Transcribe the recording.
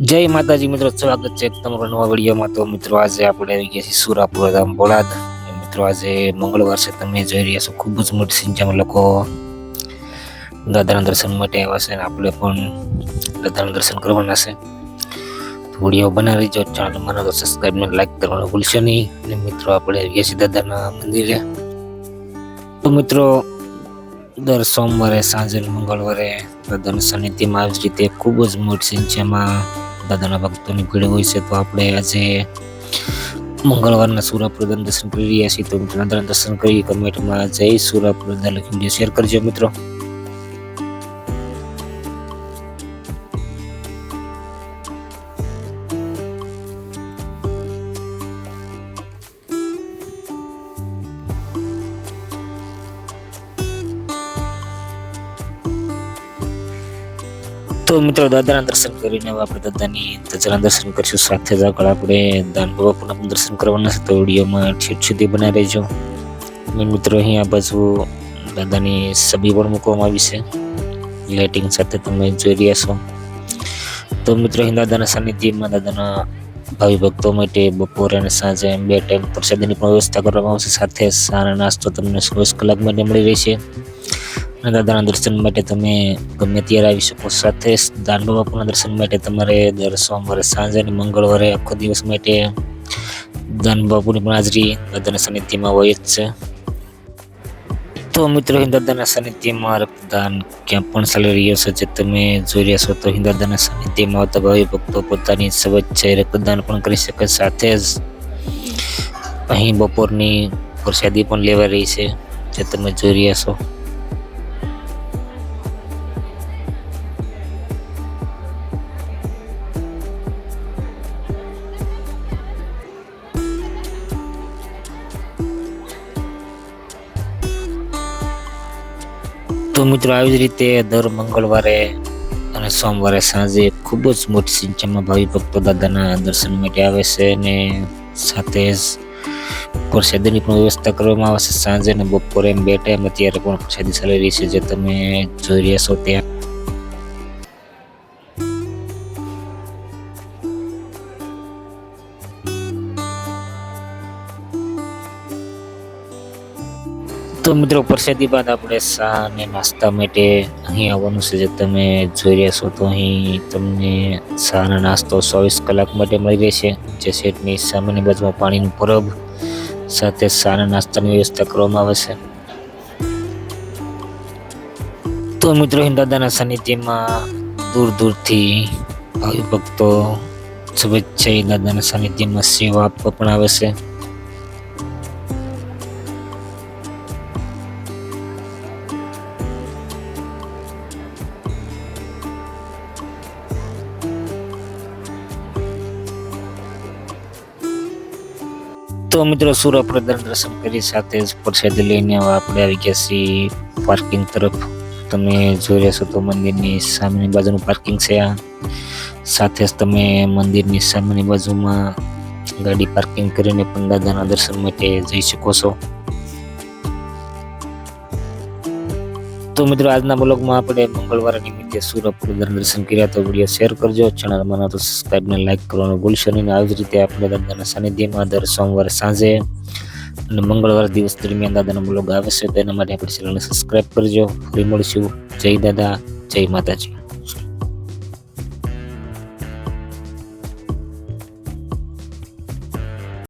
જય માતાજી મિત્રો, સ્વાગત છે તમારા નવા વિડીયોમાં. તો મિત્રો, આજે આપણે આવી ગયા છીએ સુરાપુર ધામ બોલાદ મિત્રો, આજે મંગળવાર છે, તમે જોઈ રહ્યા છો, ખૂબ જ મોટી સંખ્યામાં લોકો દાદાના દર્શન માટે આવ્યા છે અને આપણે પણ દાદાના દર્શન કરવાના છે. તો વીડિયો બનાવી જો ચેનલ મને સબસ્ક્રાઈબ લાઈક કરવાનું ભૂલશો નહીં. અને મિત્રો, આપણે આવી ગયા છીએ દાદાના મંદિરે. તો મિત્રો, દર સોમવારે, સાંજે મંગળવારે દાદાના સાનિધ્યમાં આવી રીતે ખૂબ જ મોટી સંખ્યામાં દાદાના ભક્તોની ભીડ હોય છે, તો આપણે આજે મંગળવારના સુરાપ્રદાન દર્શન કરી રહ્યા છીએ. તો દાદાના દર્શન કરી, કમેન્ટમાં જય સુરાપ્રદાન લખી શેર કરજો મિત્રો. તો મિત્રો દાદાના દર્શન કરીને આપણે દાદાની ધજાના દર્શન કરીશું. સાથે જ આગળ આપણે દાન બાબાના પણ દર્શન કરવાના છે. તો વિડીયોમાં છેક સુધી બનાવી રહેજો. મિત્રો આ બાજુ દાદાની છબી પણ મૂકવામાં આવી છે. લાઇટિંગ સાથે તમે જોઈ રહ્યા છો. તો મિત્રો અહીં દાદાના સાનિધ્યમાં દાદાના ભાવિ ભક્તો માટે બપોરે અને સાંજે એમ બે ટાઈમ પ્રસાદીની પણ વ્યવસ્થા કરવામાં આવશે. સાથે સારા નાસ્તો તમને ચોવીસ કલાક માટે મળી રહેશે. દાદાના દર્શન માટે તમે ગમે ત્યારે આવી શકો. સાથે જ દાન બાબાના દર્શન માટે તમારે દર સોમવારે સાંજે અને મંગળવારે આખો દિવસ માટે દાન બાપુની પણ હાજરી દાદાના સાનિધ્યમાં હોય જ છે. તો મિત્રો હિન્દાદાના સાનિધ્યમાં રક્તદાન ક્યાં પણ ચાલી રહ્યો છે જે તમે જોઈ રહ્યા છો, તો હિન્દાદાના સાનિધ્યમાં આવતા ભાવિ ભક્તો પોતાની સ્વચ્છ રક્તદાન પણ કરી શકે સાથે જ અહીં બપોરની પ્રસાદી પણ લેવા રહી છે જે તમે જોઈ રહ્યા છો. તો મિત્રો આવી જ રીતે દર મંગળવારે અને સોમવારે સાંજે ખૂબ જ મોટી સંખ્યામાં ભાવિ ભક્તો દાદાના દર્શન માટે આવે છે અને સાથે જ પ્રસાદીની પણ વ્યવસ્થા કરવામાં આવે છે. સાંજે અને બપોરે એમ બે ટાઈમ અત્યારે પણ પ્રસાદી ચાલી રહી છે જે તમે જોઈ રહ્યા છો ત્યાં. તો મિત્રો, પ્રસાદી બાદ આપણે ચા અને નાસ્તા માટે અહીં આવવાનું છે. જે તમે જોઈ રહ્યા છો તો અહીં તમને ચા નાસ્તો ચોવીસ કલાક માટે મળી રહેશે. જે સેટની સામાન્ય બાજુમાં પાણીનું પરબ સાથે ચા નાસ્તાની વ્યવસ્થા કરવામાં આવે છે. તો મિત્રો દાદાના સાનિધ્યમાં દૂર દૂરથી ભાવિ ભક્તો શુભેચ્છા દાદાના સાનિધ્યમાં સેવા આપવા પણ આવે છે. તો મિત્રો સુરપ્રદાન દર્શન કરી સાથે જ પ્રસાદી લઈને આપણે આવી ગયા છીએ પાર્કિંગ તરફ. તમે જોઈ રહ્યા છો તો મંદિરની સામેની બાજુનું પાર્કિંગ છે આ. સાથે જ તમે મંદિરની સામેની બાજુમાં ગાડી પાર્કિંગ કરીને પણ દાદાના દર્શન માટે જઈ શકો છો. તો મિત્રો, આજના બ્લોગમાં આપણે મંગળવાર નિમિત્તે સુરપ્રદાન દર્શન કર્યા તો વીડિયો શેર કરજો. ચેનલમાં તો સબસ્ક્રાઈબ ને લાઈક કરવાનું ભૂલશો નહીં. આવી જ રીતે આપણે દાદાના સાનિધ્યમાં દર સોમવારે સાંજે અને મંગળવાર દિવસ દરમિયાન દાદાનો બ્લોગ આવે છે, તો એના માટે આપણી ચેનલને સબસ્ક્રાઈબ કરજો. ફરી મળીશું. જય દાદા, જય માતાજી.